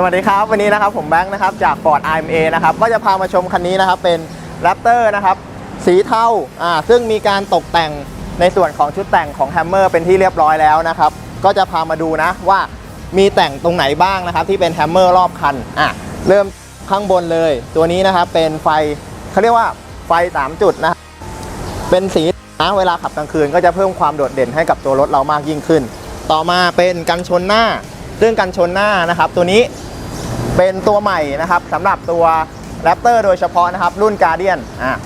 สวัสดีครับ วันนี้นะครับผมแบงค์นะครับจาก Ford IMA นะครับก็จะพามาชมคันนี้นะครับเป็น Raptor นะครับสีเทาอ่าซึ่งมีการตกแต่งในส่วนของชุดแต่งของ Hammer เป็นที่เรียบร้อยแล้วนะครับก็จะพามาดูนะว่ามีแต่งตรงไหนบ้างนะครับที่เป็น Hammer รอบคันอะเริ่มข้างบนเลย ตัวนี้นะครับเป็นไฟเขาเรียกว่าไฟ 3 จุดนะเป็นสีนะเวลาขับกลางคืนก็จะเพิ่มความโดดเด่นให้กับตัวรถเรามากยิ่งขึ้น ต่อมาเป็นกันชนหน้าซึ่องกันชนหน้านะครับ ตัวนี้ เป็นตัวใหม่นะครับสำหรับตัว Raptor โดยเฉพาะนะครับ รุ่น Guardian อะ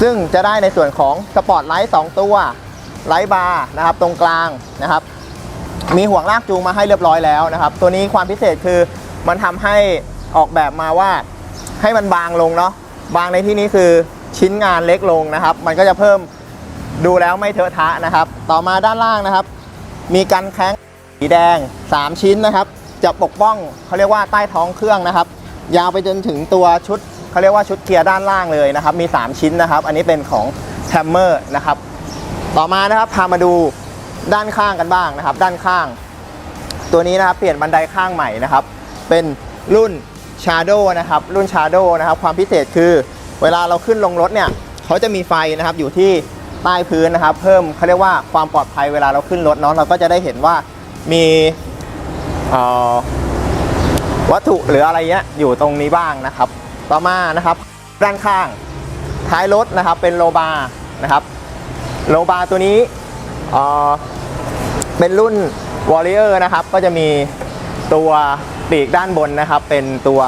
ซึ่งจะได้ในส่วนของสปอร์ตไลท์2ตัวไลท์บาร์นะครับตรงกลางนะครับ มีห่วงลากจูงมาให้เรียบร้อยแล้วนะครับ ตัวนี้ความพิเศษคือมันทำให้ออกแบบมาว่าให้มันบางลงเนาะบางในที่นี้คือชิ้นงานเล็กลงนะครับ มันก็จะเพิ่มดูแล้วไม่เทอะทะนะครับ ต่อมาด้านล่างนะครับ มีกันแข้งสีแดง 3 ชิ้นนะครับ จะปกป้องเขาเรียกว่าใต้ท้องเครื่องนะครับ ยาวไปจนถึงตัวชุดเขาเรียกว่าชุดเกียร์ด้านล่างเลยนะครับ มี 3 ชิ้นนะครับ อันนี้เป็นของแ a มเมอร์นะครับ ต่อมานะครับพามาดูด้านข้างกันบ้างนะครับ ด้านข้าง ตัวนี้นะครับเปลี่ยนบันไดข้างใหม่นะครับ เป็นรุ่น Shadow นะครับ รุ่น Shadow นะครับ ความพิเศษคือเวลาเราขึ้นลงรถเนี่ยเขาจะมีไฟนะครับอยู่ที่ใต้พื้นนะครับ เพิ่มเขาเรียกว่าความปลอดภัยเวลาเราขึ้นรถเนาะเราก็จะได้เห็นว่ามี วัตถุหรืออะไรเงี้ยอยู่ตรงนี้บ้างนะครับ ต่อมานะครับ ด้านข้างท้ายรถนะครับเป็นโลบาร์นะครับโลบาร์ตัวนี้เอ่อเป็นรุ่น Warrior นะครับ ก็จะมีตัวปีกด้านบนนะครับ เป็นตัว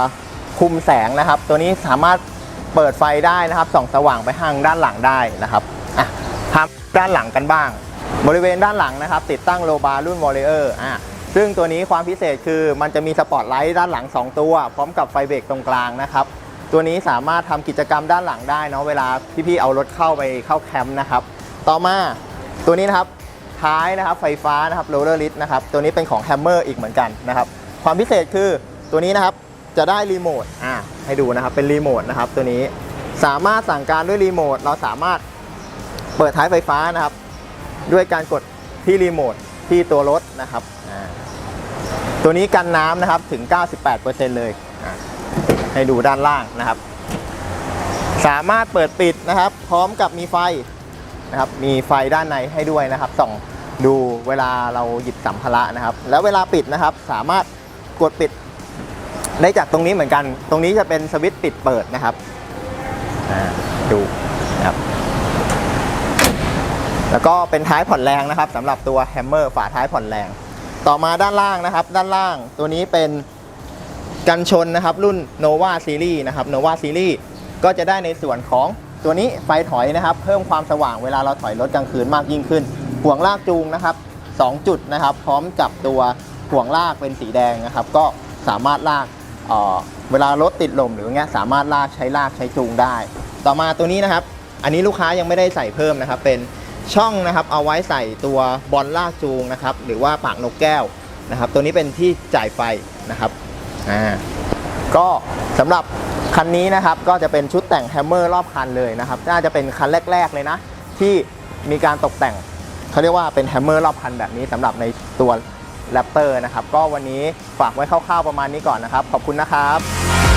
คุมแสงนะครับ ตัวนี้สามารถเปิดไฟได้นะครับส่องสว่างไปทางด้านหลังได้นะครับอะทำด้านหลังกันบ้าง บริเวณด้านหลังนะครับ ติดตั้งโลบาร์รุ่น Warrior อะ ซึ่งตัวนี้ความพิเศษคือมันจะมีสปอตไลท์ด้านหลัง 2 ตัว พร้อมกับไฟเบรกตรงกลางนะครับ ตัวนี้สามารถทำกิจกรรมด้านหลังได้เนาะเวลาพี่ๆเอารถเข้าไปเข้าแคมป์นะครับ ต่อมาตัวนี้นะครับท้ายนะครับไฟฟ้านะครับโรลเลอร์ลิสนะครับตัวนี้เป็นของ Hammer อีกเหมือนกันนะครับความพิเศษคือตัวนี้นะครับจะได้รีโมทอ่าให้ดูนะครับเป็นรีโมทนะครับตัวนี้สามารถสั่งการด้วยรีโมทเราสามารถเปิดท้ายไฟฟ้านะครับ ด้วยการกดที่รีโมท ที่ตัวรถนะครับตัวนี้กันน้ำนะครับถึง 98%เลย ให้ดูด้านล่างนะครับ สามารถเปิดปิดนะครับ พร้อมกับมีไฟนะครับ มีไฟด้านในให้ด้วยนะครับส่องดูเวลาเราหยิบสัมภาระนะครับ แล้วเวลาปิดนะครับ สามารถกดปิดได้จากตรงนี้เหมือนกัน ตรงนี้จะเป็นสวิตช์ปิดเปิดนะครับดูนะครับ แล้วก็เป็นท้ายผ่อนแรงนะครับสำหรับตัวแฮมเมอร์ฝาท้ายผ่อนแรง ต่อมาด้านล่างนะครับ ด้านล่างตัวนี้เป็นกันชนนะครับ รุ่น Nova Series นะครับ Nova Series ก็จะได้ในส่วนของตัวนี้ไฟถอยนะครับ เพิ่มความสว่างเวลาเราถอยรถกลางคืนมากยิ่งขึ้น ห่วงลากจูงนะครับ 2 จุดนะครับ พร้อมกับตัวห่วงลากเป็นสีแดงนะครับ ก็สามารถลากเเวลารถติดลมหรือเงี้ยสามารถลากใช้ลากใช้จูงได้ ต่อมาตัวนี้นะครับ อันนี้ลูกค้ายังไม่ได้ใส่เพิ่มนะครับเป็น ช่องนะครับเอาไว้ใส่ตัวบอลลากจูงนะครับหรือว่าปากนกแก้วนะครับ ตัวนี้เป็นที่จ่ายไฟนะครับอ่าก็สำหรับคันนี้นะครับก็จะเป็นชุดแต่งแฮมเมอร์รอบคันเลยนะครับน่าจะเป็นคันแรก ๆ เลยนะ ที่มีการตกแต่งเขาเรียกว่าเป็นแฮมเมอร์รอบคันแบบนี้สำหรับในตัวแรปเตอร์นะครับ ก็วันนี้ฝากไว้คร่าวๆประมาณนี้ก่อนนะครับ ขอบคุณนะครับ